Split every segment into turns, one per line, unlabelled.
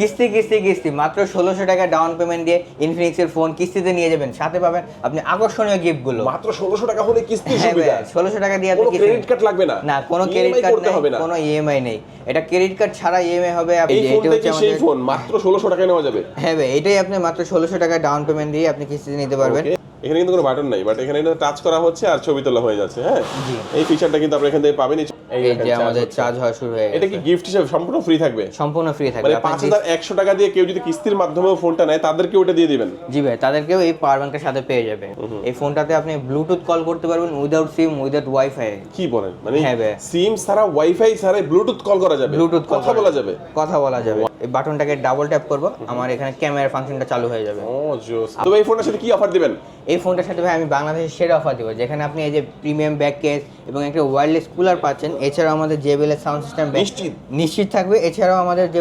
কিস্তি কিস্তি কিস্তি। মাত্র ষোলোশো টাকা ডাউন পেমেন্ট দিয়ে ইনফিনিক্সের ফোন কিস্তিতে নিয়ে যাবেন। সাথে পাবেন আপনি আকর্ষণীয় গিফটগুলো
মাত্র ষোলোশো টাকা হলে কিস্তি
হ্যাঁ
সুবিধা।
ষোলোশো টাকা দিয়ে আপনি
ক্রেডিট কার্ড লাগবে না।
না কোনো ক্রেডিট কার্ড
করতে হবে না।
কোনো ইএমআই নেই। এটা ক্রেডিট কার্ড ছাড়া ইএমআই হবে আপনি এটা হচ্ছে আমাদের
ফোন মাত্র ষোলোশো টাকা নেওয়া যাবে।
হ্যাঁ ভাই এটাই আপনি মাত্র ষোলোশো টাকা ডাউন পেমেন্ট দিয়ে আপনি কিস্তিতে নিতে পারবেন?
এখানে কিন্তু কোনো বাটন নাই বাট এখানে এটা টাচ করা হচ্ছে আর ছবি তোলা হয়ে যাচ্ছে হ্যাঁ? এই ফিচারটা কিন্তু আপনারা এখান থেকে পাবেন। এই
যে আমাদের চার্জ হওয়া শুরু হয়ে
এটা কি গিফট হিসেবে সম্পূর্ণ ফ্রি থাকবে?
সম্পূর্ণ ফ্রি থাকবে।
মানে
আপনি
পাঁচ
যে-
হাজার একশো টাকা দিয়ে কেউ যদি কিস্তির মাধ্যমেও ফোনটা নেয় তাদেরকে ওটা দিয়ে দিবেন?
জি ভাই তাদেরকেও এই পাওয়ার ব্যাংকের সাথে পেয়ে যাবে। এই ফোনটাতে আপনি ব্লুটুথ কল করতে পারবেন উইদাউট সিম উইদাউট ওয়াইফাই
কি বলেন? মানে
হ্যাঁ
সিম ছাড়া ওয়াইফাই ছাড়াই ব্লুটুথ কল করা যাবে।
ব্লুটুথ
কথা বলা যাবে।
কথা বলা যাবে। এই বাটনটাকে ডাবল ট্যাপ করব আমার এখানে ক্যামেরা ফাংশনটা চালু হয়ে যাবে।
ও জোস। তো এই ফোনটার সাথে কি অফার দিবেন?
এই ফোনটার সাথে ভাই আমি বাংলাদেশের সেরা অফার দেবো যেখানে আপনি এই যে প্রিমিয়াম ব্যাক কেস এবং একটা ওয়্যারলেস কুলার পাচ্ছেন। এছাড়াও আমাদের জেবিএল সাউন্ড সিস্টেম
নিশ্চিত?
নিশ্চিত থাকবে। এছাড়াও আমাদের যে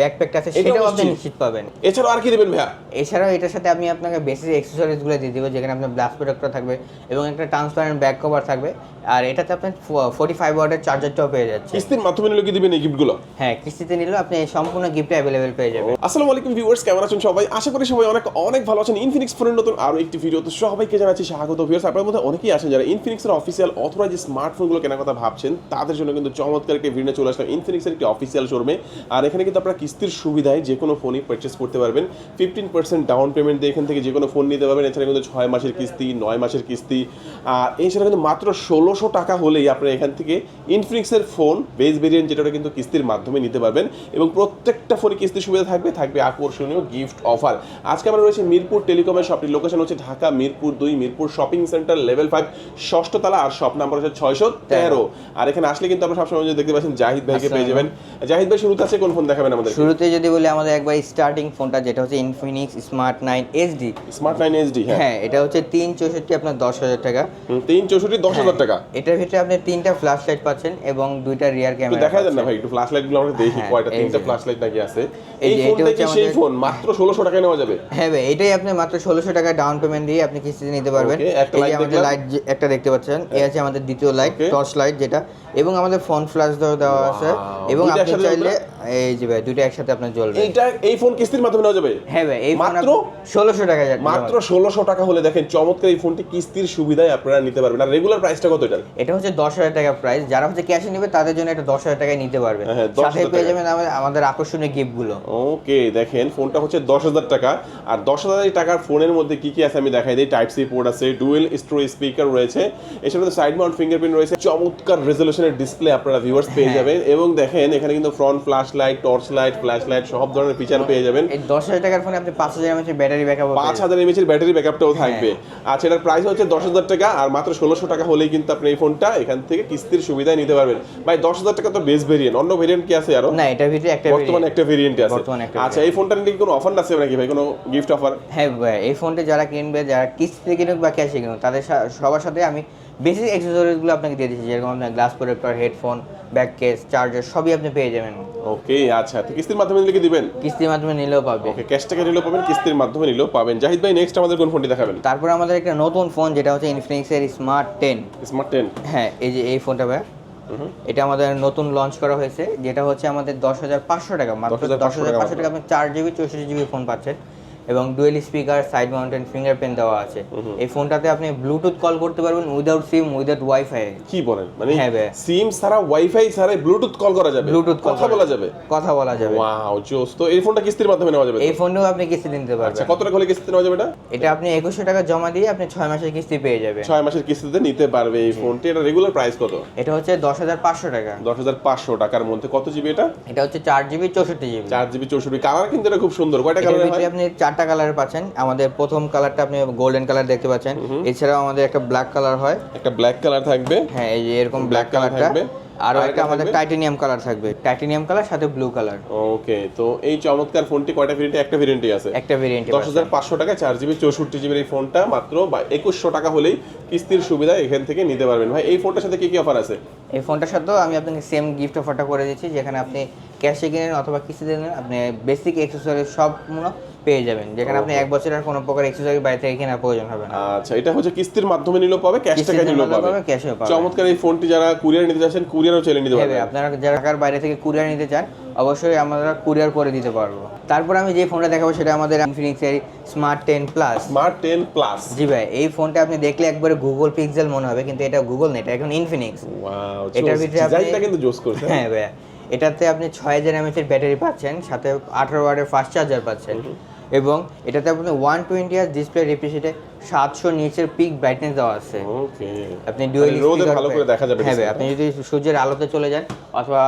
ব্যাকপ্যাকটা আছে সেটাও আপনি
নিশ্চিত?
পাবেন।
এছাড়াও আর কি দিবেন ভাইয়া?
এছাড়াও এটার সাথে আমি আপনাকে বেসিক অ্যাক্সেসরিজগুলো দিয়ে দিব যেখানে আপনার ব্লাস প্রোটেক্টর থাকবে এবং একটা ট্রান্সপারেন্ট ব্যাক কভার থাকবে। আর এটাতে আপনি ফোর্টি ফাইভ ওয়াটের চার্জারটাও পেয়ে যাচ্ছে।
কিস্তির মাধ্যমে নিলে কি দিবেন এই গিফটগুলো
হ্যাঁ কিস্তিতে নিলেও আপনি সম্পূর্ণ গিফট অ্যাভেলেবেল পেয়ে যাবেন।
আসসালামু আলাইকুম ভিউয়ার্স কেমন আছেন সবাই? আশা করি সবাই অনেক অনেক ভালো আছেন। ইনফিনিক্স ফোনের নতুন আরও একটি ভিডিও তো সবাইকে জানাচ্ছি স্বাগত ভিউয়ার্স আপনাদের মধ্যে অনেকেই আছেন যারা ইনফিনিক্সের অফিসিয়াল অথরাইজ স্মার্টফোনগুলো কেনার কথা ভাবছেন, তাদের জন্য কিন্তু চমৎকার একটি ভিডিও চলে আসলাম ইনফিনিক্সের একটি অফিসিয়াল শোরুমে আর এখানে কিন্তু আপনারা কিস্তির সুবিধায় যে কোনো ফোনই পারচেস করতে পারবেন। ফিফটিন পার্সেন্ট ডাউন পেমেন্ট দিয়ে এখান থেকে যে কোনো ফোন নিতে পারবেন। এছাড়া কিন্তু ছয় মাসের কিস্তি, নয় মাসের কিস্তি। আর এছাড়া কিন্তু মাত্র ষোলোশো টাকা হলেই আপনারা এখান থেকে ইনফিনিক্সের ফোন বেস ভেরিয়েন্ট যেটা কিন্তু কিস্তির মাধ্যমে নিতে পারবেন। এবং প্রত্যেকটা ফোনে কিস্তির সুবিধা থাকবে থাকবে আকর্ষণীয় গিফট অফার আজকে আমরা রয়েছে মিরপুর টেলিকমের শপটির লোকেশন হচ্ছে ঢাকা, মিরপুর দুই, Mirpur shopping centre level five ষষ্ঠ তলা। আর শপ নাম্বার হচ্ছে ছয়শো তেরো। আর এখানে আসলে কিন্তু আপনারা সবসময় দেখতে পাচ্ছেন জাহিদ ভাইকে পেয়ে যাবেন। জাহিদ ভাই শুরুতে আছে কোন ফোন দেখাবেন আমাদের
শুরুতে যদি বলি আমাদের একবার স্টার্টিং ফোনটা যেটা হচ্ছে Infinix smart nine HD
smart nine HD হ্যাঁ।
হ্যাঁ এটা হচ্ছে তিন চৌষট্টি আপনার দশ হাজার টাকা।
তিন চৌষট্টি দশ হাজার টাকা।
এটার ভিতরে আপনি তিনটা ফ্ল্যাশ লাইট পাচ্ছেন এবং দুইটা রিয়ার ক্যামেরা
দেখা যায় না ভাই একটু ফ্ল্যাশ লাইটগুলো আমরা দেখি
হ্যাঁ,
কয়টা তিনটা। ফ্ল্যাশ লাইট নাকি আছে।
এই
ফোনটা কি সেই ফোন মাত্র ষোলোশো টাকায় নেওয়া যাবে।
হ্যাঁ ভাই এটাই আপনি মাত্র ষোলোশো টাকা ডাউন পেমেন্ট দিয়ে আপনি কিস্তিতে নিতে পারবেন।
একটা
এই আমাদের লাইট একটা দেখতে পাচ্ছেন। এই আছে আমাদের দ্বিতীয় লাইট টর্চ লাইট যেটা এবং আমাদের ফোন ফ্ল্যাশ দেওয়া আছে। এবং আপনি চাইলে এই যে ভাই দুটো একসাথে আপনার জ্বলবে।
এইটা এই ফোন কিস্তির মাধ্যমে নেওয়া যাবে?
হ্যাঁ ভাই এই
মাত্র?
ষোলোশো টাকা যাচ্ছে
মাত্র ষোলোশো টাকা হলে দেখেন চমৎকার এই ফোনটি কিস্তির সুবিধায় আপনারা নিতে পারবেন। আর রেগুলার প্রাইসটা কত এটার?
এটা হচ্ছে দশ হাজার টাকা প্রাইস যারা হচ্ছে ক্যাশে নেবে তাদের জন্য এটা দশ হাজার টাকায় নিতে পারবে।
হ্যাঁ, 10,000
সাথে পেয়ে যাবেন আমাদের- আকর্ষণীয় গিফটগুলো
ওকে দেখেন ফোনটা হচ্ছে দশ হাজার টাকা। আর দশ হাজার টাকার ফোনের মধ্যে কি কি আছে আমি দেখাই দিই। টাইপ সি পোর্ট আছে ডুয়েল স্টোর স্পিকার রয়েছে। এছাড়া সাইড মাউন্ট ফিঙ্গারপ্রিন্ট রয়েছে। চমৎকার রেজলিউশনের ডিসপ্লে আপনারা ভিউয়ার্স পেয়ে
হ্যাঁ।
যাবেন। এবং দেখেন এখানে কিন্তু front flash light torch light flash light সব ধরনের ফিচার পেয়ে যাবেন।
এই দশ হাজার টাকার ফোনে আপনি পাঁচ হাজার এমএচ ব্যাটারি ব্যাকআপ
পাঁচ হাজার এমএচ এর ব্যাটারি ব্যাকআপটাও থাকবে। আচ্ছা এটার প্রাইস হচ্ছে দশ হাজার টাকা আর মাত্র ষোলোশো টাকা হলেই কিন্তু আপনি এই ফোনটা এখান থেকে কিস্তির সুবিধায় নিতে পারবেন। ভাই দশ হাজার টাকা তো বেস ভেরিয়েন্ট অন্য ভেরিয়েন্ট কি আছে আরও?
না এটা ভিতরে একটা
বর্তমানে একটা ভেরিয়েন্ট আছে। আচ্ছা এই ফোনটা নিয়ে কি কোনো অফার আছে নাকি ভাই? কোনো গিফট অফার
হ্যাঁ ভাই এই ফোনটা যারা কিনবে যারা কিস্তিতে কিনুক বা ক্যাশে কিনুক তাদের সবার সাথে আমি বেসিক অ্যাক্সেসরিজগুলো আপনাকে দিয়ে দিচ্ছি যেরকম আপনার glass protector headphone back case charger সবই আপনি পেয়ে যাবেন।
ওকে আচ্ছা তো কিস্তির মাধ্যমে নিলে কি দিবেন?
কিস্তির মাধ্যমে নিলেও পাবেন।
ওকে ক্যাশ টাকা নিলেও পাবেন কিস্তির মাধ্যমে নিলেও পাবেন। জাহিদ ভাই নেক্সট আমাদের কোন ফোনটি দেখাবেন?
তারপর আমাদের একটা নতুন ফোন যেটা হচ্ছে ইনফিনিক্সের স্মার্ট টেন
স্মার্ট টেন
হ্যাঁ এই যে এই ফোনটা ভাই এটা আমাদের নতুন লঞ্চ করা হয়েছে যেটা হচ্ছে আমাদের দশ হাজার পাঁচশো টাকা মাত্র
10,500
দশ হাজার পাঁচশো টাকা আপনি চার জিবি চৌষট্টি জিবি ফোন পাচ্ছেন। এবং dual speaker side mountain fingerprint দেওয়া আছে। এই ফোনটাতে আপনি ব্লুটুথ কল করতে পারবেন উইদাউট সিম উইদাউট ওয়াইফাই
কি বলেন? মানে
হ্যাঁ ভাই।
সিম ছাড়া ওয়াইফাই ছাড়া ব্লুটুথ কল করা যাবে?
ব্লুটুথ
কথা বলা যাবে।
কথা বলা যাবে।
ওয়াও জোস তো এই ফোনটা কিস্তির মাধ্যমে নেওয়া যাবে
এই ফোনটাও আপনি কিস্তি নিতে
আচ্ছা কত টাকা হলে কিস্তিতে নেওয়া যাবে এটা?
এটা আপনি একুশশো টাকা জমা দিয়ে আপনি ছয় মাসের কিস্তি পেয়ে যাবেন।
ছয় মাসের কিস্তিতে নিতে পারবে এই ফোনটি। এটা রেগুলার প্রাইস কত?
এটা হচ্ছে দশ হাজার পাঁচশো টাকা।
দশ হাজার পাঁচশো টাকার মধ্যে। কত জিবি এটা?
এটা হচ্ছে চার জিবি চৌষট্টি জিবি
চার জিবি চৌষট্টি। কালার কিন্তু এটা খুব সুন্দর। কয়টা কালার
ভিতরে আপনি চারটা কালার পাচ্ছেন। আমাদের প্রথম কালারটা আপনি গোল্ডেন কালার দেখতে পাচ্ছেন। এছাড়াও আমাদের একটা ব্ল্যাক কালার হয়।
একটা ব্ল্যাক কালার থাকবে।
হ্যাঁ এই যে এরকম ব্ল্যাক কালারটা
থাকবে।
আরও
আর
একটা আমাদের টাইটেনিয়াম কালার থাকবে। টাইটেনিয়াম কালার সাথে ব্লু কালার
ওকে তো এই চমৎকার ফোনটি কয়টা ভেরিয়েন্টে একটা ভেরিয়েন্টই আছে।
একটা ভেরিয়েন্ট
দশ হাজার পাঁচশো টাকা চার জিবি চৌষট্টি জিবির এই ফোনটা মাত্র বা একুশশো টাকা হলেই কিস্তির সুবিধা এখান থেকে নিতে পারবেন। ভাই এই ফোনটার সাথে কি কি অফার আছে?
এই ফোনটার সাথেও আমি আপনাকে সেম গিফট অফারটা করে দিচ্ছি যেখানে আপনি ক্যাশে কিনেন অথবা কিস্তিতে নেন আপনি বেসিক অ্যাক্সেসরি সব পেয়ে যাবেন। যেখানে আপনি এক বছরের কোনো প্রকার অ্যাক্সেসরি বাইরে থেকে কেনার প্রয়োজন হবে না।
আচ্ছা এটা হচ্ছে কিস্তির মাধ্যমে নিলেও পাবে ক্যাশ টাকা নিলেও পাবে।
ক্যাশেও পাবে।
চমৎকার এই ফোনটি যারা কুরিয়ার নিতে চাচ্ছেন কুরিয়ারও চাইলে নিতে
হ্যাঁ
পারবে
আপনারা যারা ঢাকার বাইরে থেকে কুরিয়ার নিতে চান অবশ্যই আমরা কুরিয়ার করে দিতে পারব। তারপর আমি যে ফোনটা দেখাবো সেটা আমাদের ইনফিনিক্স এর smart ten plus
smart ten plus
জি ভাই এই ফোনটা আপনি দেখলে একবারে গুগল পিক্সেল মনে হবে কিন্তু এটা গুগল না এটা এখন ইনফিনিক্স
ওয়াও
এটার ভিতরে
ডিজাইনটা কিন্তু জোস করছে।
হ্যাঁ ভাইয়া এটাতে আপনি ছয় হাজার এমএচ এর ব্যাটারি পাচ্ছেন সাথে আঠারো ওয়াটের ফাস্ট চার্জার পাচ্ছেন। এবং এটাতে আপনি ওয়ান টোয়েন্টি আর ডিসপ্লে রিপ্রেসেটে সাতশো নিচের পিক ব্রাইটনেস দেওয়া আছে। আপনি ডুয়েল
ভালো করে দেখা যাবে
হ্যাঁ আপনি যদি সূর্যের আলোতে চলে যান অথবা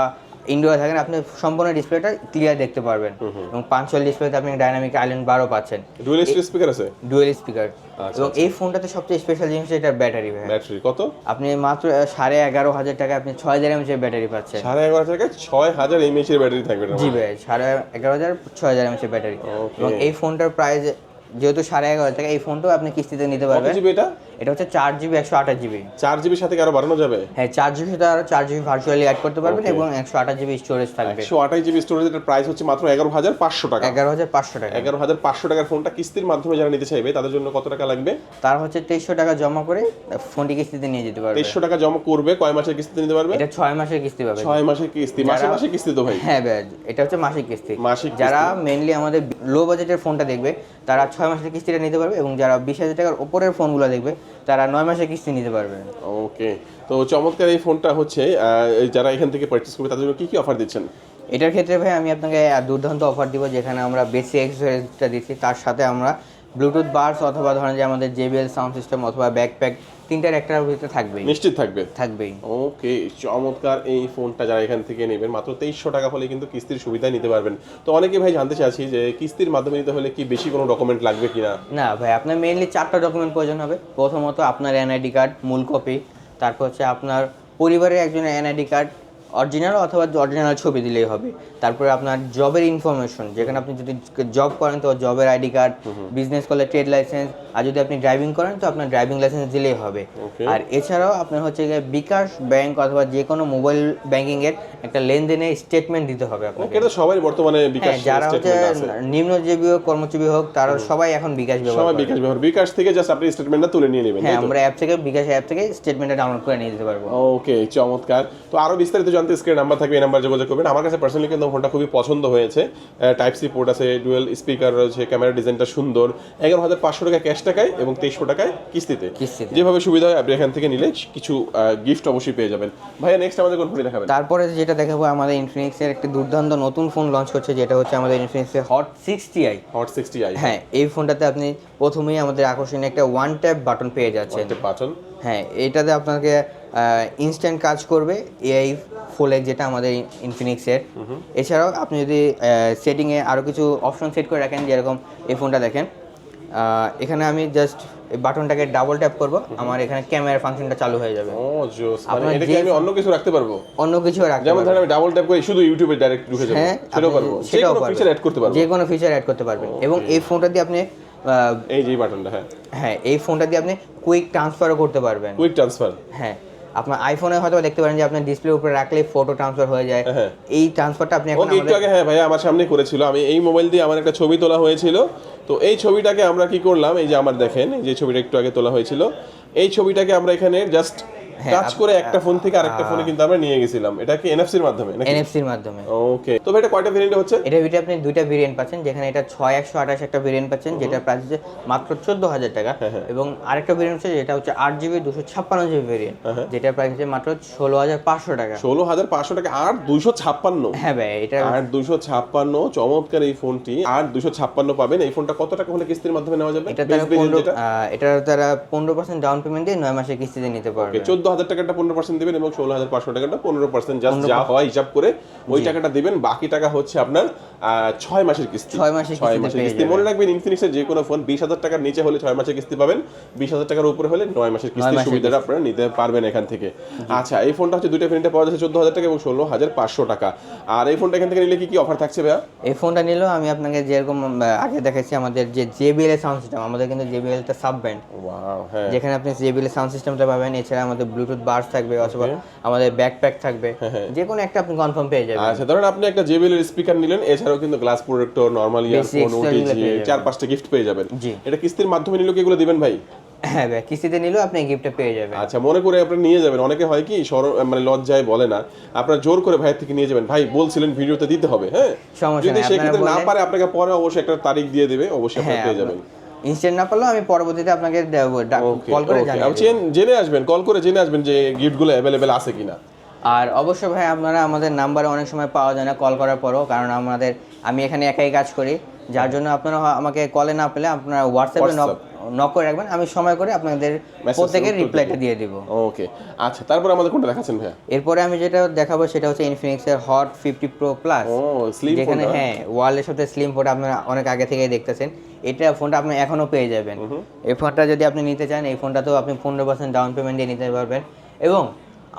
ইনডোরে থাকেন আপনি সম্পূর্ণ ডিসপ্লেটা ক্লিয়ার দেখতে পারবেন। এবং পাঁচশো ডিসপ্লেতে আপনি ডাইনামিক আইল্যান্ড বারও পাচ্ছেন।
ডুয়েল স্পিকার আছে?
ডুয়েল স্পিকার
আচ্ছা,
এবং এই ফোনটাতে সবচেয়ে স্পেশাল জিনিস এটার ব্যাটারি ভাই
ব্যাটারি কত?
আপনি মাত্র সাড়ে এগারো হাজার টাকা আপনি ছয় হাজার এমএচ এর ব্যাটারি পাচ্ছেন।
সাড়ে এগারো হাজার টাকায় ছয় হাজার এমএইচ এর ব্যাটারি থাকবে
জি ভাই সাড়ে এগারো হাজার ছয় হাজার এমএচ ব্যাটারি এবং এই ফোনটার প্রাইস যেহেতু সাড়ে এগারো হাজার টাকা এই ফোনটাও আপনি কিস্তিতে নিতে পারবেন।
এটা?
এটা হচ্ছে চার জিবি একশো আঠাশ জিবি
চার জিবির সাথে আরও বাড়ানো যাবে?
হ্যাঁ চার জিবি সাথে আরও চার জিবি ভার্চুয়ালি অ্যাড করতে পারবেন. এবং একশো আঠাশ জিবি স্টোরেজ থাকবে।
একশো আঠাশ জিবি স্টোরেজের প্রাইস হচ্ছে মাত্র এগারো হাজার পাঁচশো টাকা।
এগারো হাজার পাঁচশো টাকা।
এগারো হাজার পাঁচশো টাকার ফোনটা কিস্তির মাধ্যমে যারা নিতে চাইবে তাদের জন্য কত টাকা লাগবে?
তার হচ্ছে তেইশশো টাকা জমা করে ফোনটি কিস্তিতে নিয়ে যেতে পারবে।
তেইশশো টাকা জমা করবে কয় মাসের কিস্তিতে নিতে পারবে?
এটা ছয় মাসের কিস্তি পাবে।
ছয় মাসের কিস্তি। মাসে মাসে কিস্তি তো ভাই।
হ্যাঁ ভাই এটা হচ্ছে মাসিক কিস্তি।
মাসিক
যারা মেনলি আমাদের লো বাজেটের ফোনটা দেখবে তারা ছয় মাসের কিস্তিটা নিতে পারবে এবং যারা বিশ হাজার টাকার উপরের ফোনগুলো দেখবে তারা নয় মাসে কিস্তি নিতে পারবে।
ওকে তো চমৎকার এই ফোনটা হচ্ছে যারা এখান থেকে পার্চেস করবে তাদের জন্য কী কী অফার দিচ্ছেন?
এটার ক্ষেত্রে ভাই আমি আপনাকে দুর্দান্ত অফার দিব যেখানে আমরা বেসি এক্সপিরিয়েন্সটা দিচ্ছি তার সাথে আমরা ব্লুটুথ বার্স অথবা ধরেন যে আমাদের জেবিএল সাউন্ড সিস্টেম অথবা ব্যাকপ্যাক তিনটার একটার ভিতরে থাকবেই।
নিশ্চিত থাকবে?
থাকবেই।
ওকে চমৎকার এই ফোনটা যারা এখান থেকে নেবেন মাত্র তেইশশো টাকা হলে কিন্তু কিস্তির সুবিধা নিতে পারবেন। তো অনেকে ভাই জানতে চাচ্ছি যে কিস্তির মাধ্যমে নিতে হলে কি বেশি কোনো ডকুমেন্ট লাগবে কিনা?
না ভাই আপনার মেইনলি চারটা ডকুমেন্ট প্রয়োজন হবে। প্রথমত আপনার এনআইডি কার্ড মূল কপি তারপর হচ্ছে আপনার পরিবারের একজনের এনআইডি কার্ড অরিজিনাল অথবা অরিজিনাল ছবি দিলেই হবে। তারপরে আপনার জবের ইনফরমেশন যেখানে আপনি যদি জব করেন তো জবের আইডি কার্ড বিজনেস করলে ট্রেড লাইসেন্স আর যদি আপনি ড্রাইভিং করেন তো আপনার ড্রাইভিং লাইসেন্স দিলেই হবে। আর এছাড়াও আপনার হচ্ছে গিয়ে বিকাশ ব্যাংক অথবা যে কোনো মোবাইল ব্যাংকিং এর একটা লেনদেনের স্টেটমেন্ট দিতে হবে আপনাকে।
এটা সবাই বর্তমানে বিকাশ
হ্যাঁ যারা হচ্ছে নিম্নজীবী হোক কর্মজীবী হোক তারা সবাই এখন বিকাশ ব্যবহার
সবাই বিকাশ ব্যবহার। বিকাশ থেকে জাস্ট আপনি স্টেটমেন্টটা তুলে নিয়ে নেবেন
হ্যাঁ আমরা অ্যাপ থেকে বিকাশ অ্যাপ থেকে স্টেটমেন্টটা ডাউনলোড করে নিয়ে যেতে পারব।
ওকে চমৎকার। তো আরও বিস্তারিত জানতে স্ক্রিন নাম্বার থাকবে এই নাম্বার যোগাযোগ করবেন। আমার কাছে পার্সোনালি কিন্তু ফোনটা খুবই পছন্দ হয়েছে। টাইপ সি পোর্ট আছে ডুয়েল স্পিকার রয়েছে ক্যামেরা ডিজাইনটা সুন্দর। এগারো হাজার পাঁচশো টাকা ক্যাশ টাকায় এবং তেইশশো টাকায় কিস্তিতে।
কিস্তিতে।
যেভাবে সুবিধা হয় আপনি এখান থেকে নিলে কিছু গিফট অবশ্যই পেয়ে যাবেন। ভাইয়া নেক্সট আমাদের কোন ফোন দেখাবেন?
তারপরে যেটা দেখাবো আমাদের ইনফিনিক্সের একটা দুর্দান্ত নতুন ফোন লঞ্চ করছে যেটা হচ্ছে আমাদের ইনফিনিক্সের hot sixty I
hot sixty I
হ্যাঁ এই ফোনটাতে আপনি প্রথমেই আমাদের আকর্ষণীয় একটা ওয়ান ট্যাপ বাটন পেয়ে যাচ্ছেন।
বাটন
হ্যাঁ এটাতে আপনাকে ইনস্ট্যান্ট কাজ করবে এআই ফোলেক যেটা আমাদের ইনফিনিক্সের এছাড়াও আপনি যদি সেটিংয়ে আরও কিছু অপশন সেট করে রাখেন যেরকম এই ফোনটা দেখেন। এখানে আমি জাস্ট বাটনটাকে ডাবল ট্যাপ করব আমার এখানে ক্যামেরা ফাংশনটা চালু হয়ে যাবে।
ও জোস। মানে এটা কি আমি অন্য কিছু রাখতে পারব?
অন্য কিছু রাখতে
যেমন ধরেন আমি ডাবল ট্যাপ করে শুধু ইউটিউবে ডাইরেক্ট ঢুকে যাব
হ্যাঁ
সেটাও পারব। যে
সেটাও
কোনো ফিচার অ্যাড করতে পারব।
যে কোনো ফিচার অ্যাড করতে পারবেন। এবং এই ফোনটা দিয়ে আপনি
এই যে বাটনটা হ্যাঁ।
হ্যাঁ এই ফোনটা দিয়ে আপনি কুইক ট্রান্সফারও করতে পারবেন।
কুইক ট্রান্সফার
হ্যাঁ আপনার আইফোনে হয়তো দেখতে পারেন যে আপনার ডিসপ্লে উপরে রাখলে ফটো ট্রান্সফার হয়ে যায়।
হ্যাঁ।
এই ট্রান্সফারটা আপনি এখন
একটু
আমাদের
আগে হ্যাঁ ভাইয়া আমার সামনে করেছিল। আমি এই মোবাইল দিয়ে আমার একটা ছবি তোলা হয়েছিল। তো এই ছবিটাকে আমরা কি করলাম? এই যে আমার দেখেন এই যে ছবিটা একটু আগে তোলা হয়েছিল। এই ছবিটাকে আমরা এখানে জাস্ট টাচ করে একটা ফোন থেকে আরেকটা ফোনে কিন্তু আমরা নিয়ে গেছিলাম। এটা কি এনএফসির মাধ্যমে নাকি?
এনএফসির মাধ্যমে।
ওকে তো এটা কয়টা ভেরিয়েন্ট হচ্ছে?
এটার ভিতরে আপনি দুইটা ভেরিয়েন্ট পাচ্ছেন যেখানে এটা ছয় একশো আঠাশ একটা ভেরিয়েন্ট পাচ্ছেন যেটার প্রাইস হচ্ছে মাত্র চোদ্দ হাজার টাকা।
হ্যাঁ, হ্যাঁ।
এবং আরেকটা ভেরিয়েন্ট হচ্ছে যেটা হচ্ছে আট জিবি দুশো ছাপ্পান্ন জিবি ভেরিয়েন্ট
হ্যাঁ, হ্যাঁ।
প্রাইস হচ্ছে মাত্র ষোলো হাজার পাঁচশো টাকা।
ষোলো হাজার পাঁচশো টাকা আর দুইশো ছাপ্পান্ন।
হ্যাঁ ভাই এটা
আর দুশো ছাপ্পান্ন চমৎকার এই ফোনটি আর দুশো ছাপ্পান্ন পাবেন। এই ফোনটা কত টাকা হলে কিস্তির মাধ্যমে নেওয়া যাবে?
এটা তারা
variant
পনেরো
যেটা?
এটা তারা পনেরো পার্সেন্ট ডাউন পেমেন্ট দিয়ে নয় মাসের কিস্তিতে নিতে পারবে।
চোদ্দ হাজার টাকাটা পনেরো পার্সেন্ট দেবেন এবং ষোলো হাজার পাঁচশো টাকাটা পনেরো পার্সেন্ট জাস্ট যা হয় হিসাব করে ওই টাকাটা দিবেন। বাকি টাকা হচ্ছে আপনার ছয় মাসের কিস্তি।
ছয় মাসের
ছয় মাসের কিস্তি। মনে রাখবেন ইনফিনিক্সের যে কোনো ফোন বিশ হাজার টাকার নিচে হলে ছয় মাসের কিস্তি পাবেন। বিশ হাজার টাকার উপরে হলে নয় মাসের কিস্তির সুবিধাটা আপনারা নিতে পারবেন এখান থেকে। আচ্ছা এই ফোনটা হচ্ছে দুইটা ভেরিয়েন্টে পাওয়া যাচ্ছে চোদ্দ হাজার টাকা এবং ষোলো হাজার পাঁচশো টাকা। আর এই ফোনটা এখান থেকে নিলে কি কি অফার থাকছে ভাইয়া?
এই ফোনটা নিলেও আমি আপনাকে যেরকম আগে দেখাচ্ছি আমাদের যে জেবিএল সাউন্ড সিস্টেম আমাদের কিন্তু জেবিএল টা সাব
হ্যাঁ।
যেখানে আপনি জেবিএল সাউন্ড সিস্টেমটা পাবেন এছাড়া আমাদের ব্লুটুথ বার্স থাকবে অথবা আমাদের ব্যাকপ্যাক থাকবে
হ্যাঁ,
যে কোনো একটা আপনি কনফার্ম পেয়ে যাবেন।
আচ্ছা ধরেন আপনি একটা জেবিএল এর স্পিকার নিলেন এছাড়াও কিন্তু glass protector normal earphone OTG চার পাঁচটা গিফট পেয়ে যাবেন। এটা কিস্তির মাধ্যমে নিলেও কি এগুলো দিবেন ভাই?
হ্যাঁ ভাই কিস্তিতে নিলেও আপনি গিফটটা পেয়ে যাবেন।
আচ্ছা মনে করে আপনি নিয়ে যাবেন। অনেকে হয় কি সর- মানে লজ্জায় বলে না আপনার জোর করে ভাইয়ের থেকে নিয়ে যাবেন। ভাই বলছিলেন ভিডিওতে দিতে হবে হ্যাঁ?
সমস্যা
যদি সেক্ষেত্রে না পারে আপনাকে পরে অবশ্যই একটা তারিখ দিয়ে দেবে অবশ্যই আপনি
হ্যাঁ
পেয়ে যাবেন।
ইনস্ট্যান্ট না পারলেও আমি পরবর্তীতে আপনাকে কল করে জানিয়ে দেব।
জেন- জেনে আসবেন কল করে জেনে আসবেন যে গিফটগুলো অ্যাভেলেবেল আছে কিনা।
আর অবশ্যই ভাই আপনারা আমাদের নাম্বারে অনেক সময় পাওয়া যায় না কল করার পরও কারণ আমাদের আমি এখানে একাই কাজ করি। যার জন্য আপনারা আমাকে কলে না পেলে আপনারা হোয়াটসঅ্যাপে নক করে রাখবেন আমি সময় করে আপনাদের প্রত্যেকের রিপ্লাইটা দিয়ে দিব।
ওকে আচ্ছা তারপর আমাদের কোনটা দেখাচ্ছেন ভাইয়া?
এরপরে আমি যেটা দেখাবো সেটা হচ্ছে ইনফিনিক্স এর হট ফিফটি প্রো প্লাস
ও স্লিম
যেখানে হ্যাঁ ওয়ালের সাথে স্লিম ফোন আপনারা অনেক আগে থেকেই দেখতেছেন। এটা ফোনটা আপনি এখনও পেয়ে যাবেন। এই ফোনটা যদি আপনি নিতে চান এই ফোনটা তো আপনি পনেরো পার্সেন্ট ডাউন পেমেন্ট দিয়ে নিতে পারবেন। এবং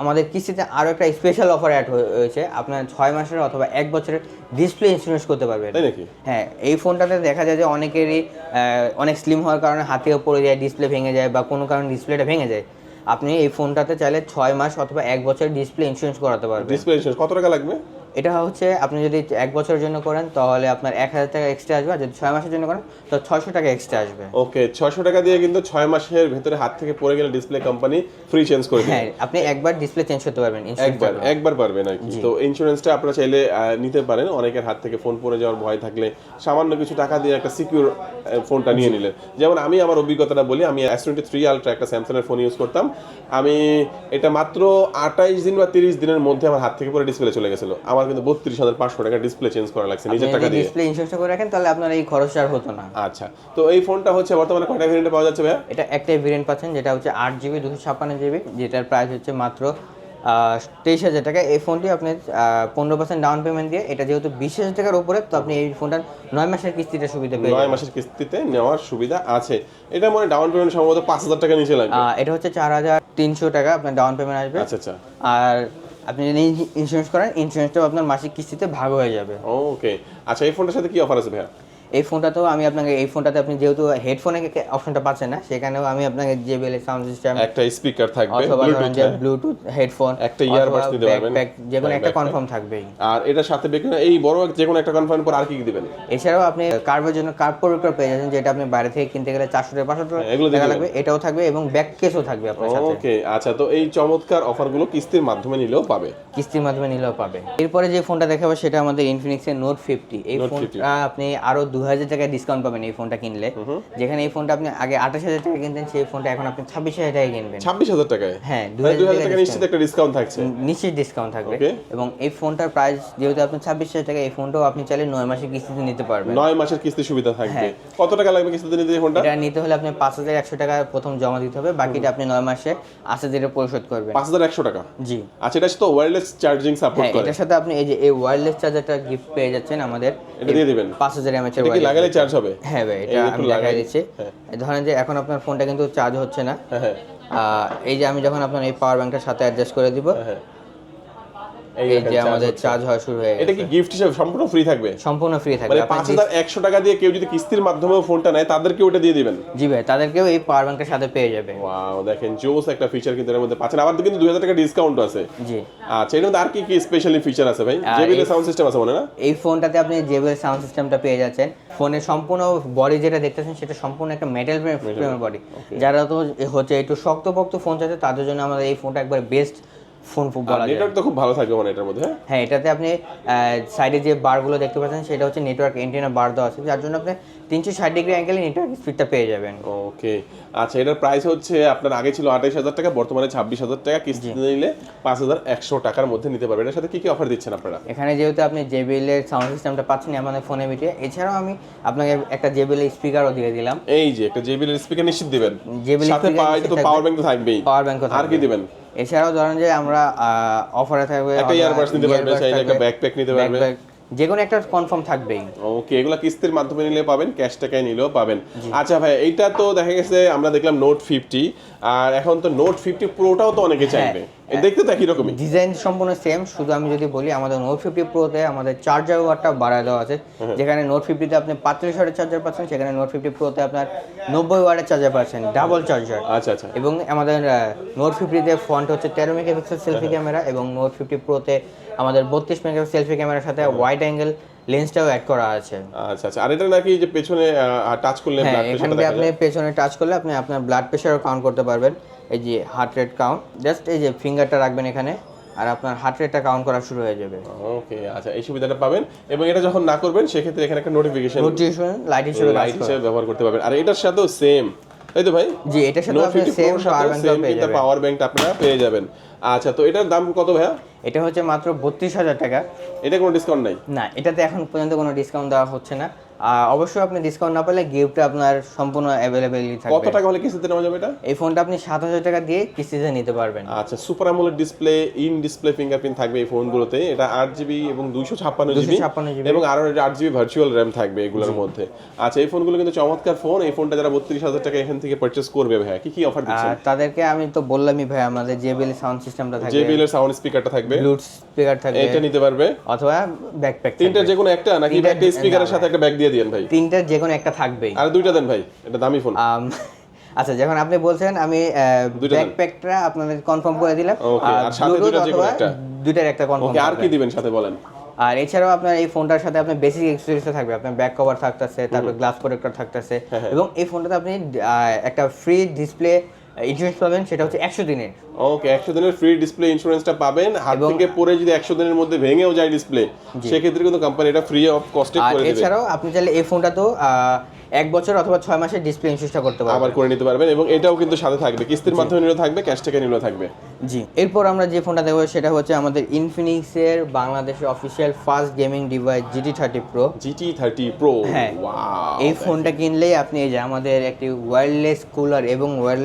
আমাদের কিস্তিতে আরও একটা স্পেশাল অফার অ্যাড হয়েছে। আপনার ছয় মাসের অথবা এক বছরের ডিসপ্লে ইন্স্যুরেন্স করতে পারবেন।
তাই নাকি?
হ্যাঁ এই ফোনটাতে দেখা যায় যে অনেকেরই অনেক স্লিম হওয়ার কারণে হাতেও পড়ে যায় ডিসপ্লে ভেঙে যায় বা কোনো কারণে ডিসপ্লেটা ভেঙে যায়। আপনি এই ফোনটাতে চাইলে ছয় মাস অথবা এক বছরের ডিসপ্লে ইন্স্যুরেন্স করাতে পারবেন।
ডিসপ্লে কত টাকা লাগবে?
এটা হচ্ছে আপনি যদি এক বছরের জন্য করেন তাহলে আপনার এক হাজার টাকা এক্সট্রা আসবে আর যদি ছয় মাসের জন্য করেন তো ছয়শো টাকা এক্সট্রা আসবে।
ওকে ছয়শো টাকা দিয়ে কিন্তু ছয় মাসের ভেতরে হাত থেকে পড়ে গেলে ডিসপ্লে কোম্পানি ফ্রি চেঞ্জ করে
হ্যাঁ আপনি একবার ডিসপ্লে চেঞ্জ করতে পারবেন
একবার একবার পারবেন আর কি। তো ইন্স্যুরেন্সটা আপনারা চাইলে নিতে পারেন। অনেকের হাত থেকে ফোন পড়ে যাওয়ার ভয় থাকলে সামান্য কিছু টাকা দিয়ে একটা সিকিউর ফোনটা নিয়ে নিলেন। যেমন আমি আমার অভিজ্ঞতাটা বলি আমি এস টোয়েন্টি থ্রি আলট্রা একটা স্যামসাং এর ফোন ইউজ করতাম। আমি এটা মাত্র আঠাইশ দিন বা তিরিশ দিনের মধ্যে আমার হাত থেকে পরে ডিসপ্লে চলে গেছিল। আমার কিন্তু বত্রিশ হাজার পাঁচশো টাকা ডিসপ্লে চেঞ্জ করা লাগছে নিজের টাকা দিয়ে।
ডিসপ্লে ইন্স্যুরেন্স করে রাখেন তাহলে আপনার এই খরচটা আর হতো না।
আচ্ছা তো এই ফোনটা হচ্ছে বর্তমানে কয়টা ভেরিয়েন্টে পাওয়া যাচ্ছে ভাইয়া?
এটা একটাই ভেরিয়েন্ট পাচ্ছেন যেটা হচ্ছে আট জিবি দুশো ছাপ্পান্ন জিবি যেটার প্রাইস হচ্ছে মাত্র তেইশ হাজার টাকা। এই ফোনটি আপনি পনেরো পার্সেন্ট ডাউন পেমেন্ট দিয়ে এটা যেহেতু বিশ হাজার টাকার উপরে তো আপনি এই ফোনটার নয় মাসের কিস্তিটা সুবিধা পেয়ে
নয়। মাসের কিস্তিতে নেওয়ার সুবিধা আছে। এটা মানে ডাউন পেমেন্ট সম্ভবত পাঁচ হাজার টাকা নিচে লাগবে।
এটা হচ্ছে চার হাজার তিনশো টাকা আপনার ডাউন পেমেন্ট আসবে।
আচ্ছা আচ্ছা।
আর আপনি যদি ইন্স্যুরেন্স করেন ইন্স্যুরেন্সটাও আপনার মাসিক কিস্তিতে ভাগ হয়ে যাবে।
ওকে আচ্ছা এই ফোনটার সাথে কি অফার আছে ভাইয়া?
এই ফোনটাতেও আমি আপনাকে এই ফোনটাতে আপনি যেহেতু হেডফোনে অপশনটা পাচ্ছেন না সেখানেও আমি আপনাকে JBL সাউন্ড সিস্টেম
একটা স্পিকার থাকবে
অথবা
ব্লুটুথ
যে ব্লুটুথ হেডফোন
একটা earbuds নিতে পারবেন।
যে কোনো
হ্যাঁ,
একটা কনফার্ম থাকবেই।
আর এটার সাথে বেকন এই বড় যে কোনো একটা কনফার্ম পর আর কি কি দিবেন?
এছাড়াও আপনি কার্ভের জন্য কার্ভ প্রোডাক্টর পেয়ে যাচ্ছেন যেটা আপনি বাইরে থেকে কিনতে গেলে চারশো টাকা পাঁচশো
হ্যাঁ, এগুলো
টাকা লাগবে এটাও থাকবে এবং ব্যাক কেসও থাকবে আপনার সাথে।
ওকে আচ্ছা তো এই চমৎকার অফারগুলো কিস্তির মাধ্যমে নিলেও পাবে।
কিস্তির মাধ্যমে নিলেও পাবে। এরপরে যে ফোনটা দেখাবো সেটা আমাদের ইনফিনিক্সের নোট ফিফটি এই
Note
ফোনটা আপনি আরও দু হাজার টাকা ডিসকাউন্ট পাবেন এই ফোনটা কিনলে। যেখানে এই ফোনটা আপনি আগে আঠাশ হাজার টাকা কিনতেন সেই ফোনটা এখন আপনি ছাব্বিশ হাজার টাকা কিনবেন।
ছাব্বিশ হাজার টাকায়?
হ্যাঁ
দুই
2000
হাজার টাকা নিশ্চিত একটা ডিসকাউন্ট থাকছে।
নিশ্চিত ডিসকাউন্ট থাকবে। এবং এই ফোনটার প্রাইস যেহেতু আপনার ছাব্বিশ হাজার টাকা এই ফোনটাও আপনি চাইলে নয় মাসের কিস্তিতে নিতে পারবেন।
নয় মাসের কিস্তি সুবিধা থাকবে।
হ্যাঁ।
কত টাকা লাগবে কিস্তিতে নিতে এই ফোনটা
এটা নিতে হলে আপনি পাঁচ হাজার একশো টাকা প্রথম জমা দিতে হবে বাকিটা আপনি নয় মাসে আস্তে ধীরে পরিশোধ করবেন।
পাঁচ হাজার একশো টাকা?
জি।
আচ্ছা এটা তো ওয়্যারলেস চার্জিং সাপোর্ট করে।
এটার সাথে আপনি এই যে এই ওয়্যারলেস চার্জারটা গিফট পেয়ে যাচ্ছেন আমাদের।
এটা দিয়ে দিবেন।
পাঁচ হাজার এমএচ এর
এটা কি লাগালে চার্জ হবে?
হ্যাঁ ভাই এটা আমি
লাগাই।
দিচ্ছি।
হ্যাঁ।
ধরেন যে এখন আপনার ফোনটা কিন্তু চার্জ হচ্ছে না।
হ্যাঁ হ্যাঁ।
এই যে আমি যখন আপনার এই পাওয়ার ব্যাংকটার সাথে অ্যাডজাস্ট করে দিব এই যে আমাদের চার্জ হওয়া শুরু হয়ে
এটা কি গিফট হিসেবে সম্পূর্ণ ফ্রি থাকবে?
সম্পূর্ণ ফ্রি থাকবে।
মানে
আপনি
পাঁচ
যে-
হাজার একশো টাকা দিয়ে কেউ যদি কিস্তির মাধ্যমেও ফোনটা নেয় তাদেরকে ওটা দিয়ে দিবেন?
জি ভাই তাদেরকেও এই পাওয়ার ব্যাংকের সাথে পেয়ে যাবে
ওয়াও দেখেন জোস একটা ফিচার কিন্তু এর মধ্যে পাচ্ছেন। আবার কিন্তু দুই হাজার টাকা ডিসকাউন্ট আছে।
জি।
আচ্ছা এর মধ্যে আর কি কি স্পেশালি ফিচার আছে ভাই? জেবিএল সাউন্ড সিস্টেম আছে মনে না?
এই ফোনটাতে আপনি জেবেল সাউন্ড সিস্টেমটা পেয়ে যাচ্ছেন। ফোনের সম্পূর্ণ বডি যেটা দেখতেছেন সেটা সম্পূর্ণ একটা মেটাল ফ্রেমের বডি যারা তো হচ্ছে একটু শক্তপোক্ত ফোন চাইছে তাদের জন্য আমাদের এই ফোনটা একবার বেস্ট ফোন বলা যায়।
নেটওয়ার্ক তো খুব ভালো থাকবে মানে এটার মধ্যে হ্যাঁ?
হ্যাঁ এটাতে আপনি সাইডে যে বারগুলো দেখতে পাচ্ছেন সেটা হচ্ছে নেটওয়ার্ক এন্টেনা বার দেওয়া আছে। যার জন্য আপনি তিনশো ষাট ডিগ্রি অ্যাঙ্গেলে নেটওয়ার্ক স্পিডটা পেয়ে যাবেন।
ওকে আচ্ছা এটার প্রাইস হচ্ছে আপনার আগে ছিল আঠাইশ হাজার টাকা বর্তমানে ছাব্বিশ হাজার টাকা। কিস্তি নিলে পাঁচ হাজার একশো টাকার মধ্যে নিতে পারবেন। এর সাথে কি কি অফার দিচ্ছেন আপনারা?
এখানে যেহেতু আপনি জেবিএল এর সাউন্ড সিস্টেমটা পাচ্ছেন আমাদের ফোনে মিটিয়ে এছাড়াও আমি আপনাকে একটা জেবিএল স্পিকারও দিয়ে দিলাম।
এই যে একটা জেবিএল স্পিকার নিশ্চিত দিবেন।
JBL
সাথে। পাওয়ার ব্যাংক তো থাকবেই।
পাওয়ার ব্যাংকও
আর কি দিবেন?
এছাড়াও ধরেন যে আমরা অফারে থাকবে
একটা earbuds নিতে পারবে, চাইলে একটা ব্যাকপ্যাক নিতে পারবে।
যে কোনো একটা কনফার্ম থাকবেই।
ওকে এগুলো কিস্তির মাধ্যমে নিলে পাবেন ক্যাশ টাকায় নিলেও পাবেন। আচ্ছা ভাই এইটা তো দেখা গেছে আমরা দেখলাম নোট ফিফটি আর এখন তো নোট ফিফটি প্রোটাও তো অনেকে চাইবে। এ দেখতে তো একই রকমই।
ডিজাইন সম্পূর্ণ সেম শুধু আমি যদি বলি আমাদের নোট ফিফটি প্রোতে আমাদের চার্জার ওয়াটটা বাড়ায় দেওয়া আছে। যেখানে নোট ফিফটিতে আপনি পাঁচত্রিশ ওয়াটের চার্জার পাচ্ছেন সেখানে নোট ফিফটি প্রোতে আপনার নব্বই ওয়াটের চার্জার পাচ্ছেন ডাবল চার্জার
আচ্ছা আচ্ছা।
এবং আমাদের নোট ফিফটিতে ফ্রন্ট হচ্ছে তেরো মেগাপিক্সেল সেলফি ক্যামেরা এবং নোট ফিফটি প্রোতে আমাদের বত্রিশ মেগাপিক্সেল সেলফি ক্যামেরার সাথে ওয়াইড অ্যাঙ্গেল লেন্সটাও অ্যাড করা আছে।
আচ্ছা আচ্ছা। আর এটা নাকি যে পেছনে টাচ করলে
হ্যাঁ
ব্লাড
এখান
দেখা
আপনি পেছনে টাচ করলে আপনি আপনার ব্লাড প্রেশারও কাউন্ট করতে পারবেন। এই যে হার্ট রেট কাউন্ট জাস্ট এই যে ফিঙ্গারটা রাখবেন এখানে আর আপনার হার্ট রেটটা কাউন্ট করা শুরু হয়ে যাবে।
ওকে আচ্ছা এই সুবিধাটা পাবেন। এবং এটা যখন না করবেন সেক্ষেত্রে এখানে একটা নোটিফিকেশন
নোটিফিকেশন লাইট হিসেবে
লাইট হিসেবে ব্যবহার করতে পারবেন। আর এটার সাথেও সেম তাই তো ভাই?
জি এটার সাথে আপনি সেম পাওয়ার
ব্যাংকটা আপনারা পেয়ে যাবেন। আচ্ছা তো এটার দাম কত ভাইয়া?
এটা হচ্ছে মাত্র বত্রিশ হাজার টাকা।
এটা কোনো ডিসকাউন্ট নাই?
না এটাতে এখন পর্যন্ত কোনো ডিসকাউন্ট দেওয়া হচ্ছে না। আর অবশ্যই আপনি ডিসকাউন্ট না পেলে গিফটটা আপনার সম্পূর্ণ অ্যাভেলেবেলই
কত টাকা হলে কিস্তিতে নেওয়া যাবে এটা?
এই ফোনটা আপনি সাত হাজার টাকা দিয়ে কিস্তিতে নিতে পারবেন।
আচ্ছা super AMOLED display in display fingerprint থাকবে এই ফোনগুলোতে এটা আট জিবি এবং দুইশো ছাপ্পান্ন জিবি এবং আরও আট জিবি ভার্চুয়াল র্যাম থাকবে এগুলোর মধ্যে। আচ্ছা এই ফোনগুলো কিন্তু চমৎকার ফোন এই ফোনটা যারা বত্রিশ হাজার টাকা এখান থেকে পারচেস করবে ভাইয়া কি কি অফার দিচ্ছেন?
তাদেরকে আমি তো বললামই ভাই আমাদের জেবিএল সাউন্ড সিস্টেমটা থাকবে।
জেবিএল এর সাউন্ড স্পিকারটা থাকবে।
ব্লুটুথ স্পিকার থাকবে।
এটা নিতে পারবে।
অথবা ব্যাকপ্যাক
তিনটার যে কোনো একটা নাকি একটা স্পিকারের সাথে একটা ব্যাগ দিয়ে দিন ভাই।
তিনটার যে কোনো একটা থাকবেই।
আর দুইটা দেন ভাই এটা দামি ফোন।
আচ্ছা যখন আপনি বলছেন আমি ব্যাকপ্যাকটা আপনাদের কনফার্ম করে দিলাম।
আর সাথে যে কোনো একটা।
দুইটার একটা কনফার্ম
আর কি দিবেন সাথে বলেন?
আর এছাড়াও আপনার এই ফোনটার সাথে আপনার বেসিক এক্সেসরিজ থাকবে। আপনার ব্যাক কভার থাকতেছে তারপর গ্লাস প্রোটেক্টর থাকতেছে।
হ্যাঁ,
এবং এই ফোনটাতে আপনি একটা ফ্রি ডিসপ্লে ইন্স্যুরেন্স পাবেন সেটা হচ্ছে একশো দিনের।
ওকে একশো দিনের ফ্রি ডিসপ্লে ইন্স্যুরেন্সটা পাবেন। হাত থেকে পরে যদি একশো দিনের মধ্যে ভেঙেও যায় ডিসপ্লে সেক্ষেত্রে কিন্তু কোম্পানি এটা ফ্রি অফ কস্টে করে দেবে।
এছাড়াও আপনি চাইলে এই ফোনটা তো এক বছর অথবা ছয় মাসের ডিসপ্লে ইন্স্যুরেন্সটা করতে পারবেন।
আবার করে নিতে পারবেন এবং এটাও কিন্তু সাথে থাকবে। কিস্তির মাধ্যমে নিলেও থাকবে ক্যাশ থেকে নিলেও থাকবে।
জি। এরপর আমরা যে ফোনটা দেখব সেটা হচ্ছে আমাদের ইনফিনিক্সের বাংলাদেশের official first gaming device GT thirty pro
GT thirty pro
হ্যাঁ। এই ফোনটা কিনলেই আপনি এই যে আমাদের একটি ওয়্যারলেস কুলার এবং ওয়্যার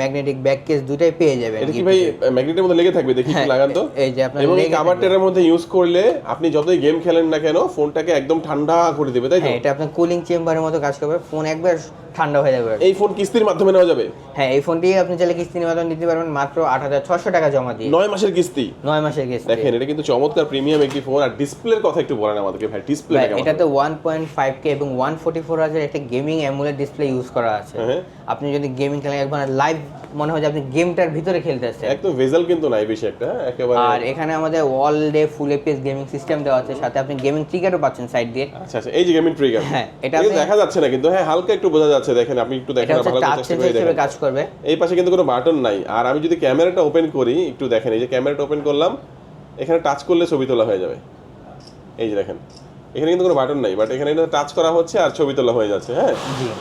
ম্যাগনেটিক ব্যাক কেস দুটাই পেয়ে যাবেন
এটা কি ভাই ম্যাগনেটের মধ্যে লেগে থাকবে দেখি একটু
হ্যাঁ,
লাগান তো।
এই যে আপনার
এবং এই কাভারটার মধ্যে ইউজ করলে আপনি যতই গেম খেলেন না কেন ফোনটাকে একদম ঠান্ডা করে দেবে তাই তো?
হ্যাঁ এটা আপনার কুলিং চেম্বারের মতো কাজ করবে। ফোন একবার ঠান্ডা হয়ে যাবে।
এই ফোন কিস্তির মাধ্যমে নেওয়া যাবে?
হ্যাঁ এই ফোনটি আপনি চাইলে কিস্তির মাধ্যমে নিতে পারবেন মাত্র আট হাজার ছশো টাকা জমা দিয়ে।
নয় মাসের কিস্তি?
নয় মাসের কিস্তি।
দেখেন এটা কিন্তু চমৎকার প্রিমিয়াম একটি ফোন আর ডিসপ্লের কথা একটু বলেন আমাদেরকে ভাই ডিসপ্লে
এটাতে ওয়ান পয়েন্ট ফাইভ কে এবং ওয়ান ফোর্টি ফোর হাজার একটা গেমিং অ্যামুলেট ডিসপ্লে ইউজ করা আছে।
হ্যাঁ।
আপনি যদি গেমিং খেলেন একবার লাইভ মনে হয় যে আপনি গেমটার ভিতরে খেলতেছেন।
একদম ভেজাল কিন্তু নাই বেশি একটা হ্যাঁ, একেবারে
আর এখানে আমাদের all day full FPS gaming system দেওয়া আছে সাথে আপনি গেমিং ট্রিগারও পাচ্ছেন সাইড দিয়ে।
আচ্ছা আচ্ছা এই যে গেমিং ট্রিগার
হ্যাঁ, এটা
দেখা যাচ্ছে না কিন্তু হ্যাঁ হালকা একটু বোঝা যাচ্ছে। দেখেন আপনি একটু
এটা
দেখেন ভালো করে চেষ্টা করে দেখেন।
কাজ করবে।
এই পাশে কিন্তু কোনো বাটন নাই। আর আমি যদি ক্যামেরাটা ওপেন করি একটু দেখেন এই যে ক্যামেরাটা ওপেন করলাম এখানে টাচ করলে ছবি তোলা হয়ে যাবে। এই যে দেখেন এখানে কিন্তু কোনো বাটন নাই বাট এখানে টাচ করা হচ্ছে আর ছবি তোলা হয়ে যাচ্ছে হ্যাঁ।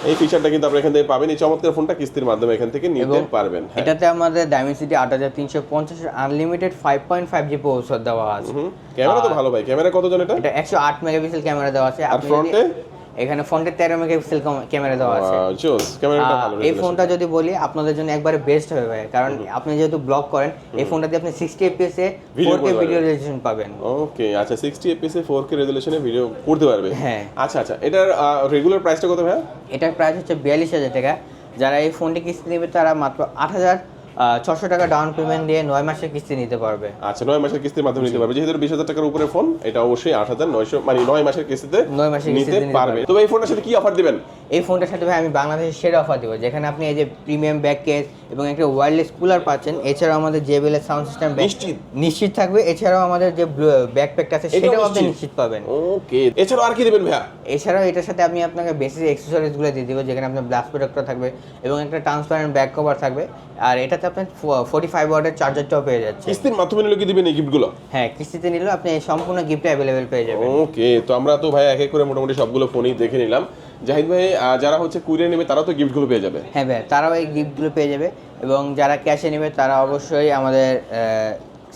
এই ফিচারটা কিন্তু আপনি এখান থেকে পাবেন। এই চমৎকার ফোনটা কিস্তির মাধ্যমে এখান থেকে নিতে পারবেন হ্যাঁ।
এটাতে আমাদের ডায়মেন্সিটি আট হাজার তিনশো পঞ্চাশের unlimited five point five G processor দেওয়া আছে।
ক্যামেরা তো ভালো ভাই। ক্যামেরা কতজন এটা?
এটা একশো আট মেগাপিক্সেল ক্যামেরা দেওয়া আছে।
আর ফ্রন্টে
এখানে ফ্রন্টে তেরো মেগাপিক্সেল ক্যামেরা দেওয়া আছে। এই ফোনটা যদি বলি আপনাদের জন্য একবারে বেস্ট হবে ভাই কারণ আপনি যেহেতু ব্লগ করেন এই ফোনটাতে আপনি সিক্সটি এফপিএস এ ফোর কে ভিডিও
পারবেন।
রেজলিউশন পাবেন।
ওকে আচ্ছা সিক্সটি এপিএস এ ফোর কে রেজলিউশনে ভিডিও করতে পারবে।
হ্যাঁ।
আচ্ছা আচ্ছা এটার রেগুলার প্রাইসটা কত ভাই
এটার প্রাইস হচ্ছে বিয়াল্লিশ হাজার টাকা। যারা এই ফোনটি কিস্তি নেবে তারা মাত্র আট হাজার ছশো টাকা ডাউন পেমেন্ট দিয়ে নয় মাসের কিস্তি নিতে পারবে।
আচ্ছা নয় মাসের কিস্তির মাধ্যমে নিতে পারবে। যেহেতু বিশ হাজার টাকার উপরে ফোন এটা অবশ্যই আট হাজার নয়শো মানে নয় মাসের কিস্তিতে
নয় মাসের
নিতে পারবে।
তো
তবে এই ফোনের সাথে কি অফার দিবেন?
এই ফোনটার সাথে ভাই আমি বাংলাদেশের সেরা অফার দেবো। যেখানে আপনি এই যে প্রিমিয়াম ব্যাক কেস এবং একটা ওয়্যারলেস কুলার পাচ্ছেন এছাড়াও আমাদের জেবিএল এর সাউন্ড সিস্টেম
নিশ্চিত?
নিশ্চিত থাকবে। এছাড়াও আমাদের যে ব্যাকপ্যাকটা আছে সেটাও আপনি
নিশ্চিত?
পাবেন।
ওকে। এছাড়াও আর কি দেবেন ভাইয়া?
এছাড়াও এটার সাথে আমি আপনাকে বেসিক অ্যাক্সেসরিজগুলো দিয়ে দিব যেখানে আপনার ব্লাস্ট প্রোটেক্টর থাকবে এবং একটা ট্রান্সপারেন্ট ব্যাক কভার থাকবে। আর এটাতে আপনার ফোর্টি ফাইভ ওয়াটের চার্জারটাও পেয়ে যাচ্ছে
কিস্তির মাধ্যমে নিলে কি দিবেন এই গিফটগুলো
হ্যাঁ কিস্তিতে নিলেও আপনি সম্পূর্ণ গিফট অ্যাভেলেবেল পেয়ে যাবেন।
ওকে তো আমরা তো ভাই এক এক করে মোটামুটি সবগুলো ফোনই দেখে নিলাম। জাহিদ ভাই যারা হচ্ছে কুরিয়ার নেবে তারা তো গিফটগুলো পেয়ে যাবে।
হ্যাঁ ভাই তারাও এই গিফটগুলো পেয়ে যাবে এবং যারা ক্যাশে নেবে তারা অবশ্যই আমাদের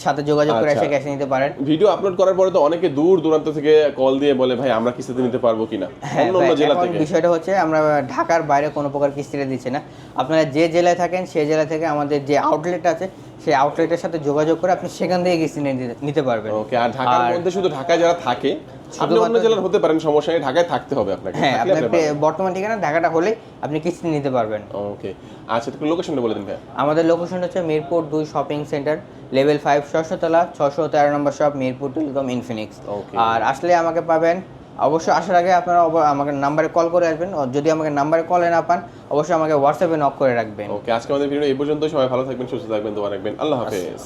সাথে যোগাযোগ করে
আচ্ছা।
এসে ক্যাশে নিতে পারেন।
ভিডিও আপলোড করার পরে তো অনেকে দূর দূরান্ত থেকে কল দিয়ে বলে ভাই আমরা কিস্তিতে নিতে পারব কিনা?
হ্যাঁ
অন্য অন্য
ভাই,
জেলা থেকে।
বিষয়টা হচ্ছে আমরা ঢাকার বাইরে কোনো প্রকার কিস্তিতে দিচ্ছি না। আপনারা যে জেলায় থাকেন সেই জেলা থেকে আমাদের যে আউটলেট আছে সেই আউটলেটের সাথে যোগাযোগ করে আপনি সেখান থেকে কিস্তি নিতে- পারবেন।
ওকে আর ঢাকার মধ্যে শুধু ঢাকায় যারা থাকে আপনি অন্য জেলার হতে পারেন সমস্যা নেই ঢাকায় থাকতে হবে আপনাকে
হ্যাঁ আপনার
আপনি
বর্তমান ঠিকানা ঢাকাটা হলে আপনি কিস্তি নিতে পারবেন।
ওকে আচ্ছা একটু লোকেশনটা বলে দিন ভাই
আমাদের লোকেশন হচ্ছে মিরপুর দুই শপিং সেন্টার লেভেল ফাইভ ছশোতলা ছশো তেরো number shop Mirpur telecom Infinix. আর আসলে আমাকে পাবেন অবশ্যই আসার আগে আপনারা আমাকে নাম্বারে কল করে আসবেন। যদি আমাকে নাম্বারে কলে না পান, অবশ্যই আমাকে হোয়াটসঅ্যাপে নক করে রাখবেন।
ওকে, আজকে আমাদের ভিডিও এই পর্যন্ত সবাই ভালো থাকবেন, সুস্থ থাকবেন, দোয়া রাখবেন। আল্লাহ হাফেজ।